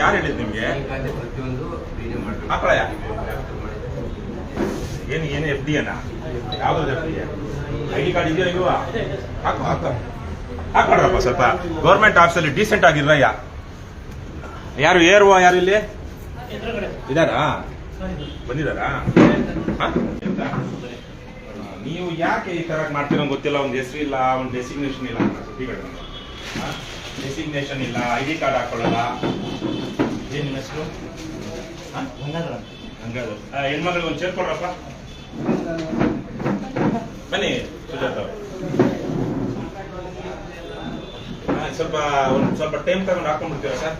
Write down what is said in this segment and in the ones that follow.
ಯಾರು ಹೇಳಿದ್ ನಿಮಗೆ? ಅಪ್ರಾಯ ಏನು ಏನು ಎಫ್ ಡಿ ಅನ್ನ ಯಾವ್ದು F D I D card ಇದೆಯೋ ಇಲ್ವಾ? ಹಾಕು. ಹಾಕು ಹಾಕೊಡ್ರಪ್ಪ ಸ್ವಲ್ಪ ಗೌರ್ಮೆಂಟ್ ಆಫೀಸಲ್ಲಿ ಡೀಸೆಂಟ್ ಆಗಿರ್ರಯ್ಯ ಯಾರು ಏರುವ ಯಾರು ಇಲ್ಲಿ? ಇದಾರಾ? ಬಂದಿದಾರಾ? ನೀವು ಯಾಕೆ ಈ ತರ ಮಾಡ್ತೀರೋ ಗೊತ್ತಿಲ್ಲ ಒಂದು ಹೆಸರು ಇಲ್ಲ ಒಂದು ಡೆಸಿಗ್ನೇಷನ್ ಇಲ್ಲ ಡೆಸಿಗ್ನೇಷನ್ ಇಲ್ಲ ಐ ಡಿ ಕಾರ್ಡ್ ಹಾಕೊಳ್ಳಲ್ಲ. ಏನ್ ನಿಮ್ಮ ಹೆಸರು? ಗಂಗಾಧರ್ ಆ, ಹೆಣ್ಮಗಳಿಗೆ ಒಂದು ಚೇರ್ ಕೊಡ್ರಪ್ಪ. ಬನ್ನಿ ಸುಜಾತ. ಸ್ವಲ್ಪ ಒಂದು ಸ್ವಲ್ಪ ಟೈಮ್ ತಗೊಂಡು ಹಾಕೊಂಡ್ಬಿಡ್ತೀರಾ ಸರ್?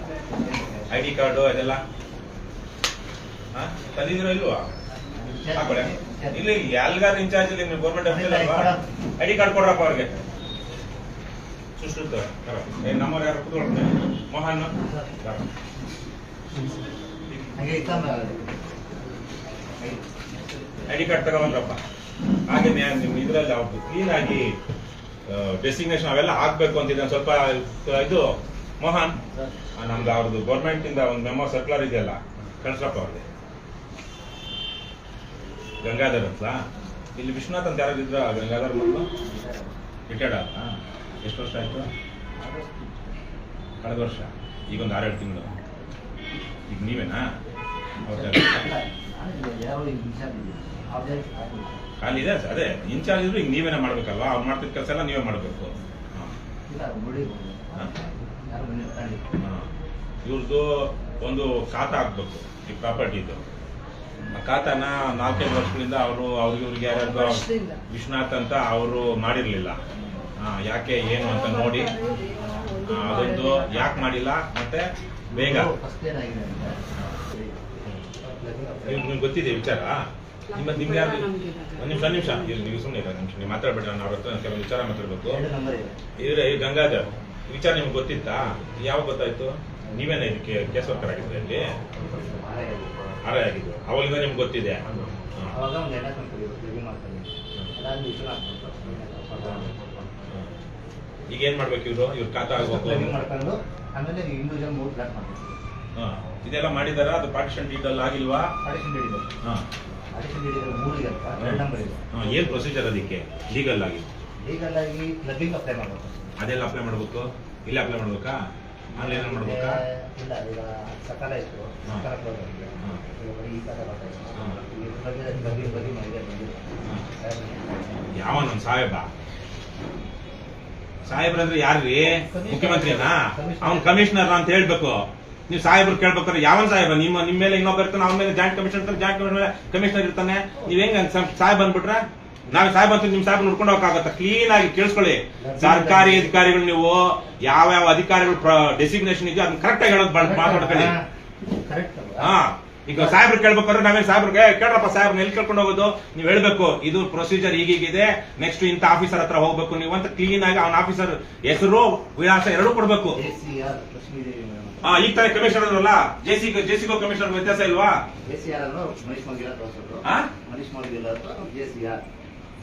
ಐ ಡಿ ಕಾರ್ಡು ಅದೆಲ್ಲ? ಹಾ ತಂದಿದ್ದೀರಾ ಇಲ್ವಾ? ಇಲ್ಲ ಇಲ್ಲಿ ಎಲ್ಗಾರ ಇನ್ಚಾರ್ಜ್ ಇಲ್ಲಿ ನೀವು ಗೌರ್ಮೆಂಟ್ ಆಫೀಸರ್ ಅಲ್ವಾ? ಐ ಡಿ ಕಾರ್ಡ್ ಕೊಡ್ರಪ್ಪ ಅವ್ರಿಗೆ. ಸುಶ್ರುತ ನಮ್ಮವ್ರು ಯಾರು ಕೂತ್ಕೊಳ್ತಾರೆ. ಮೋಹನ್. ಐ ಡಿ ಕಾರ್ಡ್ ತಗೊಂಡ್ರಪ್ಪ. ಹಾಗೆ ನಿಮ್ ಇದ್ರಲ್ಲಿ ಅವ್ರದ್ದು ಕ್ಲೀನ್ ಆಗಿ ಡೆಸ್ಟಿನೇಷನ್ ಅವೆಲ್ಲ ಹಾಕ್ಬೇಕು ಅಂತಿದ್ದೆ. ಒಂದ್ ಸ್ವಲ್ಪ ಇದು, ಮೋಹನ್ ನಮ್ದು ಅವ್ರದ್ದು ಗೌರ್ಮೆಂಟ್ ಇಂದ ಒಂದು ಮೆಮೋ ಸರ್ಕ್ಯುಲರ್ ಇದೆಯಲ್ಲ, ಕಳ್ಸ್ರಪ್ಪ ಅವ್ರಿಗೆ. ಗಂಗಾಧರ್ ಅಂತ. ಇಲ್ಲಿ ವಿಶ್ವನಾಥ್ ಅಂತ ಯಾರು ಇದ್ರ, ಗಂಗಾಧರ್ ಮಕ್ಕಳು ರಿಟೈರ್ಡ್ ಆದ. ಎಷ್ಟು ವರ್ಷ ಆಯ್ತು? ಕಳೆದ ವರ್ಷ. ಈಗ ಒಂದು ಆರೇಳು ತಿಂಗಳು. ಈಗ ನೀವೇನಾ ಖಾಲಿ ಇದೆ ಅದೇ ಇನ್ಚಾರ್ಜ್ ಇದ್ರು ಈಗ ನೀವೇನ ಮಾಡ್ಬೇಕಲ್ವಾ ಅವ್ರು ಮಾಡ್ತಿದ್ದ ಕೆಲಸ ಎಲ್ಲ ನೀವೇ ಮಾಡಬೇಕು ಇವ್ರದ್ದು ಒಂದು ಖಾತಾ ಹಾಕ್ಬೇಕು ಈ ಪ್ರಾಪರ್ಟಿದು. ಆ ಖಾತಾನ ನಾಲ್ಕೈದು ವರ್ಷಗಳಿಂದ ಅವರು ಅವ್ರಿಗೆ ಇವ್ರಿಗೆ ಯಾರ್ಯಾರು ವಿಶ್ವನಾಥ್ ಅಂತ ಅವರು ಮಾಡಿರಲಿಲ್ಲ. ಯಾಕೆ ಏನು ಅಂತ ನೋಡಿ. ಅದೊಂದು ಯಾಕೆ ಮಾಡಿಲ್ಲ ಮತ್ತೆ ಬೇಗ. ನಿಮ್ಗೆ ಗೊತ್ತಿದೆ ವಿಚಾರ? ನಿಮ್ಮ ನಿಮ್ಗೆ ಯಾರು ಒಂದು ನಿಮಿಷ ನಿಮಿಷ. ಇರಿ, ನೀವು ಸುಮ್ಮನೆ ಇಲ್ಲ ನಿಮಿಷ. ನೀವು ಮಾತಾಡ್ಬೇಡ ನಾನು ಅವ್ರ ಹತ್ರ ಕೆಲವು ವಿಚಾರ ಮಾತಾಡ್ಬೇಕು. ಇದ್ರೆ ಈ ಗಂಗಾಧರ್. ವಿಚಾರ ನಿಮ್ಗೆ ಗೊತ್ತಿತ್ತಾ? ಯಾವಾಗ ಗೊತ್ತಾಯ್ತು? ನೀವೇನ ಇದಕ್ಕೆ ಕೇಸ್ ವರ್ಕರ್ ಆಗಿದ್ರೆ ಇಲ್ಲಿ ಆರೇ ಆಗಿದ್ದು. ಅವಾಗಿಂದ ನಿಮ್ಗೆ ಗೊತ್ತಿದೆ. ಅವಾಗ ಈಗ ಏನ್ ಮಾಡ್ಬೇಕು ಇವರು? ಇವ್ರ ಖಾತಾ ಆಗ್ಬೇಕು ಮಾಡ್ಕೊಂಡು ಆಮೇಲೆ ಇಂಡಿವಿಜುವಲ್ ಮೂರು ಫ್ಲಾಟ್ ಮಾಡ್ಬೇಕು ಹಾ. ಇದೆಲ್ಲ ಮಾಡಿದಾರ? ಅದು ಪಾರ್ಟಿಷನ್ ಡೀಟೇಲ್ ಆಗಿಲ್ವಾ? ಪಾರ್ಟಿಷನ್ ಡೇಟ್ ಇದೆ ಹಾ. ಮೂರು ಇದೆ ಅಂತ ಎರಡು ನಂಬರ್ ಇದೆ ಹಾ, ಏನ್ ಪ್ರೊಸೀಜರ್ ಅದಕ್ಕೆ? ಲೀಗಲ್ ಆಗಿ. ಲೀಗಲ್ ಆಗಿ ಕ್ಲಬ್ಬಿಂಗ್ ಅಪ್ಲೈ ಮಾಡಬೇಕು. ಅದೆಲ್ಲ ಅಪ್ಲೈ ಮಾಡ್ಬೇಕು? ಇಲ್ಲ ಅಪ್ಲೈ ಮಾಡ್ಬೇಕಾ? ಆನ್ಲೈನ್ ಮಾಡ್ಬೇಕಾ? ಇಲ್ಲ ಈಗ ಸಕಾಲ ಇತ್ತು. ಸಕಾಲ ಕ್ಲೋಸ್ ಆಗಿದೆ ಈಗ ಬರೀ ಈ ಬರ್ತಾ ಇದೆ ಬಗ್ಗೆ ಬಗ್ಗೆ ಬಗ್ಗೆ ಮಾಡಿದೆ ಯಾವ ನಮ್ಮ ಸಾಹೇಬ? ಸಾಹೇಬ್ರಂದ್ರೆ ಯಾರ್ರಿ? ಮುಖ್ಯಮಂತ್ರಿನಾ? ಅವ್ನ್ ಕಮಿಷನರ್ ಅಂತ ಹೇಳ್ಬೇಕು. ನೀವು ಸಾಹೇಬ್ರು ಕೇಳ್ಬೇಕಾದ್ರೆ ಯಾವನ್ ಸಾಹೇಬ ನಿಮ್ಮ ನಿಮ್ಮ ಮೇಲೆ ಇನ್ನೊಬ್ಬ ಇರ್ತಾನೆ ಅವನ ಮೇಲೆ ಜಾಯಿಂಟ್ ಕಮಿಷನ್ ಇರ್ತಾನೆ ಜಾಯಿಂಟ್ ಕಮಿಷನರ್ ಇರ್ತಾನೆ. ನೀವ್ ಹೆಂಗ್ ಸಾಹೇಬ್ ಅಂದ್ಬಿಟ್ರೆ ನಾವ್ ಸಾಹೇಬ್ ಅಂತ ನಿಮ್ ಸಾಹೇಬ್ ನೋಡ್ಕೊಂಡು ಹೋಗಕ್ಕಾಗತ್ತ? ಕ್ಲೀನ್ ಆಗಿ ಕೇಳಿಸ್ಕೊಳ್ಳಿ. ಸರ್ಕಾರಿ ಅಧಿಕಾರಿಗಳು ನೀವು ಯಾವ ಯಾವ ಅಧಿಕಾರಿಗಳು ಡೆಸಿಗ್ನೇಷನ್ ಇದೆಯೋ ಅದನ್ನ ಕರೆಕ್ಟ್ ಆಗಿ ಹೇಳೋದು ಮಾತಾಡ್ಕೊಳ್ಳಿ. ಹಾ. ಈಗ ಸಾಹೇಬ್ರು ಕೇಳ್ಬೇಕಾದ್ರೆ ನಾವೇ ಸಾಹೇಬ್ರಿಗೆ ಕೇಳ್ರಪ್ಪ ಸಾಹೇಬ್ರ ಎಲ್ಲಿ ಕರ್ಕೊಂಡು ಹೋಗೋದು? ನೀವು ಹೇಳ್ಬೇಕು ಇದು ಪ್ರೊಸೀಜರ್ ಈಗೀಗಿದೆ ನೆಕ್ಸ್ಟ್ ಇಂಥ ಆಫೀಸರ್ ಹತ್ರ ಹೋಗ್ಬೇಕು ನೀವು ಅಂತ ಕ್ಲೀನ್ ಆಗಿ ಅವನ ಆಫೀಸರ್ ಹೆಸರು ವಿಳಾಸ ಎರಡು ಕೊಡ್ಬೇಕು. ಹಾ ಈಗ ತಾನೇ ಕಮಿಷನರ್ ಅಲ್ಲ ಜೆಸಿ ಜೆಸಿಗೋ ಕಮಿಷನರ್ ವ್ಯತ್ಯಾಸ ಇಲ್ವಾ? ACR.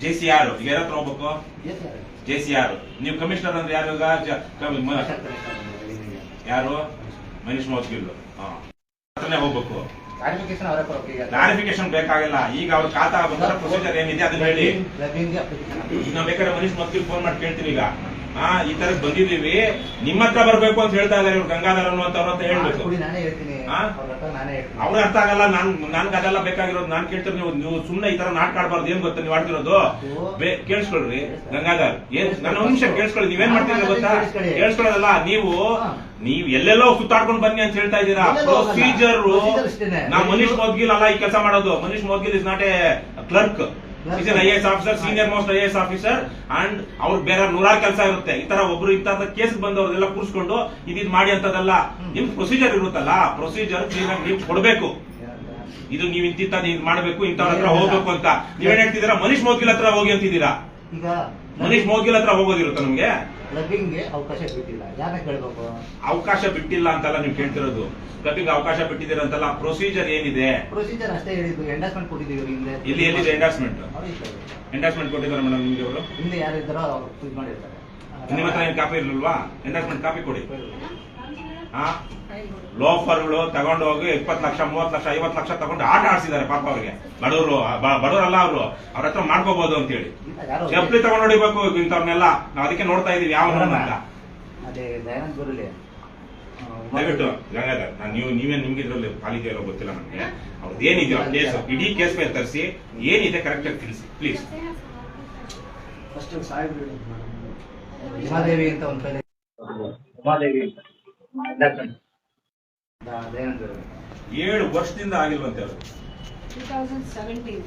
ಜೆಸಿ ಯಾರು ಹತ್ರ ಹೋಗ್ಬೇಕು. ಜೆ ಜೆಸಿ ಯಾರು ನೀವು ಕಮಿಷನರ್ ಅಂದ್ರೆ ಯಾರು ಜ- ಯಾರು? ಮನೀಶ್ ಮೌದ್ಗಿಲ್ ಹಾ ಹತ್ರನೇ ಹೋಗ್ಬೇಕು. ಕ್ಲಾರಿಫಿಕೇಶನ್ ಬೇಕಾಗಿಲ್ಲ. ಈಗ ಅವ್ರ ಖಾತಾ ಬಂದ್ರೆ ಪ್ರೊಸೀಜರ್ ಏನಿದೆ ಅದನ್ನ ಹೇಳಿ. ನಾವ್ ಬೇಕಾದ್ರೆ ಮನೀಶ್ ಮತ್ತೆ ಫೋನ್ ಮಾಡಿ ಕೇಳ್ತೀವಿ ಈಗ. ಹಾ ಈ ತರ ಬಂದಿದೀವಿ ನಿಮ್ಮ ಹತ್ರ ಬರ್ಬೇಕು ಅಂತ ಹೇಳ್ತಾ ಇದಾರೆ ಇವ್ರು ಗಂಗಾಧರ್ ಅನ್ನುವಂಥವ್ರು ಅಂತ ಹೇಳ್ಬೇಕು ನಾನೇ ಹೇಳ್ತೀನಿ? ಅವ್ರ ಅವ್ರ ಅರ್ಥ ಆಗಲ್ಲ. ನಾನ್ ನನ್ಗ ಅದೆಲ್ಲ ಬೇಕಾಗಿರೋದು. ನಾನ್ ಕೇಳ್ತೀನಿ ನೀವು ನೀವು ಸುಮ್ನೆ ಈ ತರ ನಾಟಕ ಆಡ್ಬಾರ್ದು. ಏನ್ ಗೊತ್ತಾ? ನೀವು ಆಡ್ತಿರೋದು? ಕೇಳಿಸ್ಕೊಳ್ರಿ ಗಂಗಾಧರ್. ಏನ್ ನನ್ನ ಅಂಶ ಕೇಳಿಸ್ಕೊಳ್ಳಿ ನೀವೇನ್ ಮಾಡ್ತೀರಿ ಗೊತ್ತಾ? ಕೇಳಿಸ್ಕೊಳ್ಳೋದಲ್ಲ. ನೀವು ನೀವ್ ಎಲ್ಲೆಲ್ಲೋ ಸುತ್ತಾಡ್ಕೊಂಡ್ ಬನ್ನಿ ಅಂತ ಹೇಳ್ತಾ ಇದ್ದೀರಾ. ಪ್ರೊಸೀಜರ್ ನಾ. ನಾವು ಮನೀಶ್ ಮೋದ್ಗಿಲ್ ಅಲ್ಲ ಈ ಕೆಲಸ ಮಾಡೋದು. Manish Moudgil is not a clerk is an I officer senior most I officer and ಅವ್ರು ಬೇರೆ ನೂರಾರು ಕೆಲಸ ಇರುತ್ತೆ. ಈ ತರ ಒಬ್ರು ಇಂತಹ ಕೇಸ್ ಬಂದವ್ರನ್ನೆಲ್ಲ ಕೂರಿಸ್ಕೊಂಡು ಇದ್ ಮಾಡಿ ಅಂತದಲ್ಲ ನಿಮ್ ಪ್ರೊಸೀಜರ್ ಇರುತ್ತಲ್ಲ ಪ್ರೊಸೀಜರ್ ಕ್ಲೀನ್ ಆಗಿ ನೀವು ಕೊಡ್ಬೇಕು. ಇದು ನೀವು ಇಂತಿಂತ ನೀವ್ ಮಾಡ್ಬೇಕು, ಇಂಥವ್ರ ಹತ್ರ ಹೋಗ್ಬೇಕು ಅಂತ. ನೀವೇನ್ ಹೇಳ್ತಿದ್ದೀರಾ? ಮನೀಶ್ ಮೋದ್ಗಿಲ್ ಹತ್ರ ಹೋಗಿ ಅಂತಿದ್ದೀರಾ? ಮನೀಶ್ ಮೋಗಿಲ್ ಹತ್ರ ಹೋಗೋದಿರುತ್ತೆ ನಮ್ಗೆ? ಕ್ಲಬ್ಬಿಂಗ್ಗೆ ಅವಕಾಶ ಬಿಟ್ಟಿಲ್ಲ. ಯಾರೇ ಕೇಳ್ಬೇಕು? ಅವಕಾಶ ಬಿಟ್ಟಿಲ್ಲ ಅಂತಲ್ಲ ನೀವು ಕೇಳ್ತಿರೋದು. ಕ್ಲಬ್ಬಿಂಗ್ ಅವಕಾಶ ಬಿಟ್ಟಿದ್ದೀರ ಅಂತಲ್ಲ ಪ್ರೊಸೀಜರ್ ಏನಿದೆ? ಪ್ರೊಸೀಜರ್ ಅಷ್ಟೇ ಹೇಳಿದ್ದು. ಎಂಡಾಸ್ಮೆಂಟ್ ಕೊಟ್ಟಿದ್ದೀವಿ ಇವ್ರು ಹಿಂದೆ. ಇಲ್ಲಿ ಎಲ್ಲಿದೆ ಎಂಡಾಸ್ಮೆಂಟ್. ಎಂಡಾಸ್ಮೆಂಟ್ ಕೊಟ್ಟಿದ್ದಾರೆ ಮೇಡಮ್ ನಿಮ್ಗೆ ಅವರು? ಹಿಂದೆ ಯಾರಿದ್ದಾರೋ ಅವ್ರು ಇದು ಮಾಡಿರ್ತಾರೆ. ನಿಮ್ಮ ಹತ್ರ ಏನು ಕಾಪಿ ಇರಲಿಲ್ವಾ? ಎಂಡಾಸ್ಮೆಂಟ್ ಕಾಪಿ ಕೊಡಿ. ಲೋಫರ್ಗಳು ತಗೊಂಡು ಹೋಗಿ ಇಪ್ಪತ್ತು ಲಕ್ಷ ಮೂವತ್ತು ಲಕ್ಷ ಐವತ್ತು ಲಕ್ಷ ತಗೊಂಡು ಆಟ ಆಡ್ಸಿದ್ದಾರೆ ಪಾಪ ಅವರಿಗೆ. ಬಡವರು ಬಡವರಲ್ಲ ಅವರು. ಅವ್ರ ಹತ್ರ ಮಾಡ್ಕೋಬಹುದು ಅಂತ ಹೇಳಿ ಯಾರೋ ಚಪ್ಪಲಿ ತಗೊಂಡು ಹೊಡಿಬೇಕು ಇಂಥವ್ರನ್ನೆಲ್ಲ. ನಾವು ಅದಕ್ಕೆ ನೋಡ್ತಾ ಇದೀವಿ ಯಾವ ದಯವಿಟ್ಟು ಗಂಗಾಧರ್ ನಾನು ನೀವು ನೀವೇ ನಿಮ್ಗೆ ಇದ್ರಲ್ಲಿ ಇರೋ ಗೊತ್ತಿಲ್ಲ ನನಗೆ. ಅವ್ರದ್ದು ಏನಿದೆಯೋ ಕೇಸ್ ಇಡೀ ಕೇಸ್ ಮೇಲೆ ತರಿಸಿ ಏನಿದೆ ಕರೆಕ್ಟ್ ಆಗಿ ತಿಳಿಸಿ ಪ್ಲೀಸ್ ಫಸ್ಟ್ ಉಮಾದೇವಿ ಅಂತ ಒಂದು ಉಮಾದೇವಿ ಅಂತ. ಏಳು ವರ್ಷದಿಂದ ಆಗಿಲ್ವಂತೆ ಅವರು ಟೂ ತೌಸಂಡ್ ಸೆವೆಂಟೀನ್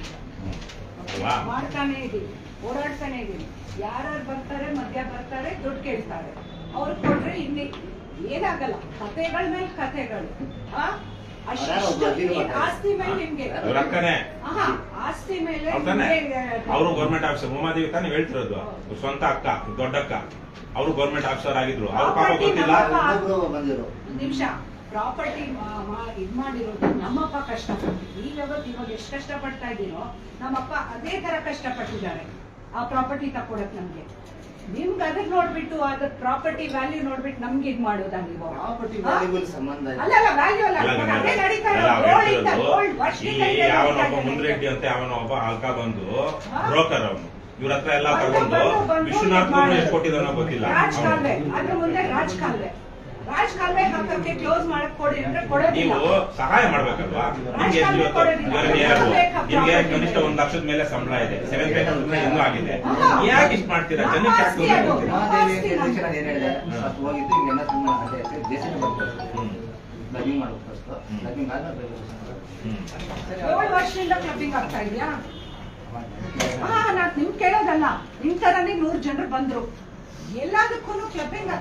ಮಾಡ್ತಾನೆ ಇದೀವಿ ಓಡಾಡ್ತಾನೆ ಇದೀವಿ ಯಾರ್ಯಾರು ಬರ್ತಾರೆ ಮಧ್ಯ ಬರ್ತಾರೆ ದುಡ್ಡು ಕೇಳ್ತಾರೆ. ಅವ್ರು ಕೊಟ್ರೆ ಇಲ್ಲಿ ಏನಾಗಲ್ಲ. ಕಥೆಗಳ ಮೇಲೆ ಕಥೆಗಳು. ಆ? ಆಸ್ತಿ ಮೇಲೆ ನಿಮ್ಗೆ ಅವ್ರ ಅಕ್ಕನೇ. ಆಹಾ, ಆಸ್ತಿ ಮೇಲೆ ಅವ್ರು ತಾನೆ. ನಿಮ್ಗೆ, ಅವರು ಗೌರ್ಮೆಂಟ್ ಆಫೀಸರ್ ಉಮಾದೇವಿ ತಾನೇ ಹೇಳ್ತಿರೋದು. ಅವ್ರ ಸ್ವಂತ ಅಕ್ಕ ದೊಡ್ಡ ಅಕ್ಕ. ಅವರು ಗೌರ್ಮೆಂಟ್ ಆಫೀಸರ್ ಆಗಿದ್ರು. ಅವ್ರ ಪಾಪ ಗೊತ್ತಿಲ್ಲ. ಇನ್ನೊಬ್ರು ಬಂದಿದ್ರು. ಒಂದ್ ನಿಮಿಷ. ಪ್ರಾಪರ್ಟಿ ಇದ್ ಮಾಡಿರೋದು ನಮ್ಮಪ್ಪ ಕಷ್ಟಪಟ್ಟು ಈಗ ಇವಾಗ ಎಷ್ಟು ಕಷ್ಟಪಡ್ತಾ ಇದ್ದೀರೋ ನಮ್ಮಪ್ಪ ಅದೇ ತರ ಕಷ್ಟಪಟ್ಟಿದ್ದಾರೆ. ಆ ಪ್ರಾಪರ್ಟಿ ತಕ್ಕೊಡಕ್ ನಮ್ಗೆ. ನಿಮ್ಗೆ ಅದನ್ನ ನೋಡ್ಬಿಟ್ಟು ಅದ್ರ ಪ್ರಾಪರ್ಟಿ ವ್ಯಾಲ್ಯೂ ನೋಡ್ಬಿಟ್ಟು ನಮ್ಗೆ ಇದು ಮಾಡೋದಾ ನೀವು ಪ್ರಾಪರ್ಟಿ ಹಾ? ಸಂಬಂಧ ಇಲ್ಲ. ಅಲ್ಲ ಅಲ್ಲ ವ್ಯಾಲ್ಯೂ ಅಲ್ಲ ಅದೇ ನಡೀತಾ ಅವ್ರು ಗೋಲ್ಡ್ ಇಂದ ಹೇಳ್ತಿರೋದು, ಗೋಲ್ಡ್ ವರ್ಷದಿಂದ ಯಾವನೊಬ್ಬ ಮುಂದ್ರೆಡ್ಡಿ ಅಂತ ಯಾವನೊಬ್ಬ ಅಲ್ಕ ಬಂದು? ಬ್ರೋಕರ್ ಅವನು ಇವ್ರ ಹತ್ರ ಎಲ್ಲ ತಗೊಂಡು ವಿಶ್ವನಾಥ್. ಎಷ್ಟು ಕೊಟ್ಟಿದಾನೋ ಗೊತ್ತಿಲ್ಲ ರಾಜ್ ಕಾಲುವೆ. ಅದ್ರ ಮುಂದೆ ರಾಜ್ ಕಾಲುವೆ ಹಾಕಕ್ಕೆ ಕ್ಲೋಸ್ ಮಾಡಕ್ ಕೊಡಿ ಅಂದ್ರೆ ಕೊಡೋದಿಲ್ಲ. ನೀವು ಸಹಾಯ ಮಾಡ್ಬೇಕಲ್ವಾ? ನಿಮ್ಗೆ ರಾಜಕಾರಣ ಇವತ್ತು ಕೊಡೋದಿಲ್ಲ. ಇವಾಗ ಯಾರು? ನಿಮ್ಗೆ ಕನಿಷ್ಠ ಒಂದ್ ಲಕ್ಷದ ಮೇಲೆ ಸಂಬಳ ಇದೆ. ಸೆವೆನ್ ಪೇ ಇನ್ನೂ ಆಗಿದೆ. ಯಾಕೆ ಇಷ್ಟು ಮಾಡ್ತೀರಾ? ಜನಕ್ಕೆ ಯಾಕೆ ಹೋಗಿದ್ದು ಹಿಂಗೆಲ್ಲ ಬರ್ಬೇಕು ಮಾಡ್ಬೇಕು ಫಸ್ಟ್ ಆದ್ಮೇಲೆ ಏಳು ವರ್ಷದಿಂದ ಕ್ಲಬ್ಬಿಂಗ್ ಆಗ್ತಾ ಇದೆಯಾ? ಹಾ. ನಾನ್ ನಿಮ್ ಕೇಳೋದಲ್ಲ. ನಿಮ್ ತರನೇ ನೂರ್ ಜನರು ಬಂದ್ರು. ಎಲ್ಲದಕ್ಕೂ ಕ್ಲಬ್ಬಿಂಗ್